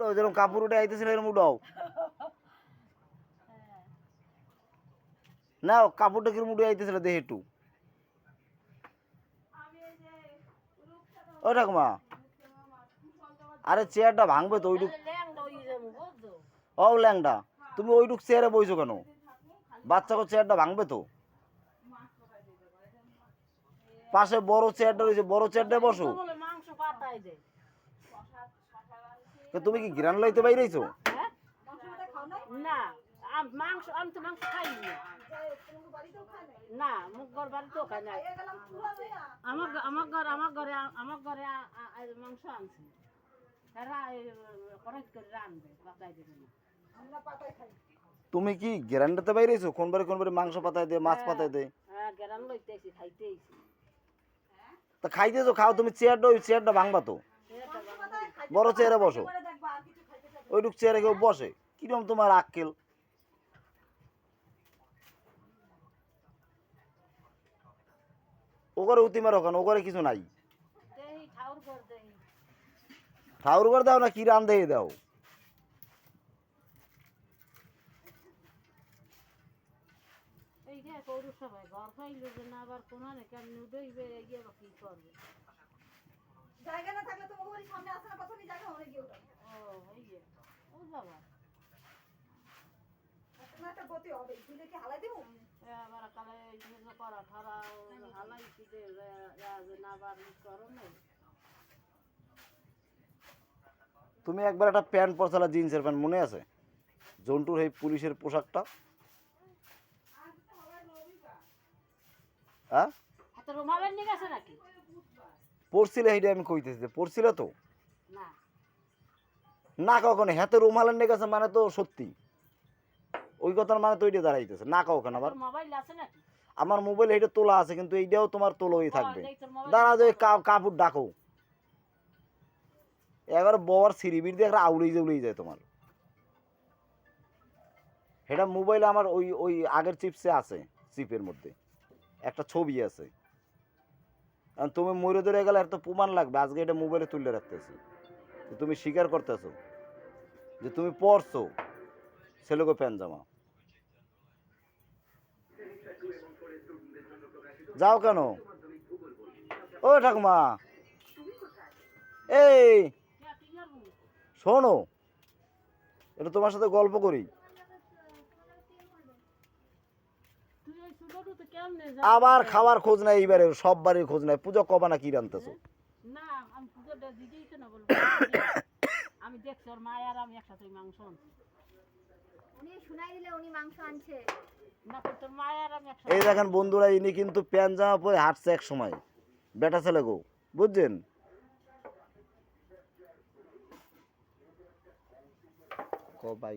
উঠাও, যেরকম কাপড় উঠে আইতেছিল এরকম উঠাও। না, কাপড়টা কিরম উঠে আইতেছিল দেখে একটু। ও ঠাকুমা, আরে চেয়ারটা ভাঙবে তো, ওইটুক ও ল্যাংটা তুমি ওইটুক চেয়ারে বইছো কেন? বাচ্চাকে চেয়ারটা ভাঙবে তো। পাশে বড় চেয়ারটা রয়েছে, বড় চেয়ারটায় বসো। তো তুমি কি গ্রান লইতে বাইরেছো হ্যাঁ না মাংস আমি তো মাংস খাই না না মুগর বাড়িতেও খাই না আমার আমার ঘর আমার ঘরে আমার ঘরে মাংস আনছি। তারা খরচ করে রানবে পাতাই দেবে না। তুমি কি গ্রান্ডাতে বাইরেছো কোনবারে কোনবারে মাংস পাতায় দে মাছ পাতায় দে? হ্যাঁ গেরাম লইতেছি খাইতেছি তা খাইতেছো খাও তুমি চেয়ারটা ওই চেয়ারটা ভাঙবা তো। বড় চেয়ারে বসো। ওইটুক চেয়ারে কেউ বসে? কীরকম তোমার আক্কেল? ও করে উতি মারো কেন? ও কিছু নাই। ঠাউর কর করে দাও না কি রান দিয়ে দাও? এই যে করু সবাই ঘর খাইলো যে না আবার কোন কেমন উঠইবে গিয়ে বা কি করবে জায়গা না থাকলে তো ওই সামনে আসে না কতনি জায়গা অনেক গিয়ে ওঠা ও এই যে ও বাবা গতি হবে। দিলে কি হালাই দেবো? এবার কালে করা ঠারা হালাই দিতে না আবার করো তুমি একবার একটা প্যান্ট পরছালা জিন্সের প্যান্ট মনে আছে? জন্টুর এই পুলিশের পোশাকটা? হ্যাঁ? পড়ছিলে এইটা আমি কইতেছি পড়ছিল তো? না। না কখনো হাতে রুমালের নেই গেছে মানে তো সত্যি। ওই কথার মানে তো ওইটা দাঁড়াইতেছে না আবার মোবাইল আছে নাকি? আমার মোবাইল এইটা তোলা আছে কিন্তু এইটাও তোমার তোলোই থাকবে। দাঁড়া যে কাপড় ডাকো। এবার বর সিরিবির দিয়ে একটা আউড়েই জৌড়েই যায় তোমার। সেটা মোবাইল আমার ওই ওই আগের চিপসে আছে চিপের মধ্যে। একটা ছবি আছে। তুমি মরে ধরে গেলে একটা প্রমাণ লাগবে আজকে এটা মোবাইলে তুলে রাখতেছি। তুমি স্বীকার করতেছো যে তুমি পড়ছো ছেলেকে প্যান জামা। যাও কেন? ও ঠাকুমা। এই? শোনো এটা তোমার সাথে গল্প করি। আবার খাওয়ার খোঁজ নাই এইবারে সব বাড়ির খোঁজ নাই। পুজো কবা না কি রানতেছো দেখছি ওর আমি একসাথে মাংস আনছি উনি শুনাই দিলে উনি মাংস আনছে। না তো তোর মায় আর আমি একসাথে এই দেখেন বন্ধুরা ইনি কিন্তু প্যান জামা পরে হাঁটছে এক সময়। বেটা ছেলে গো বুঝছেন? কবাই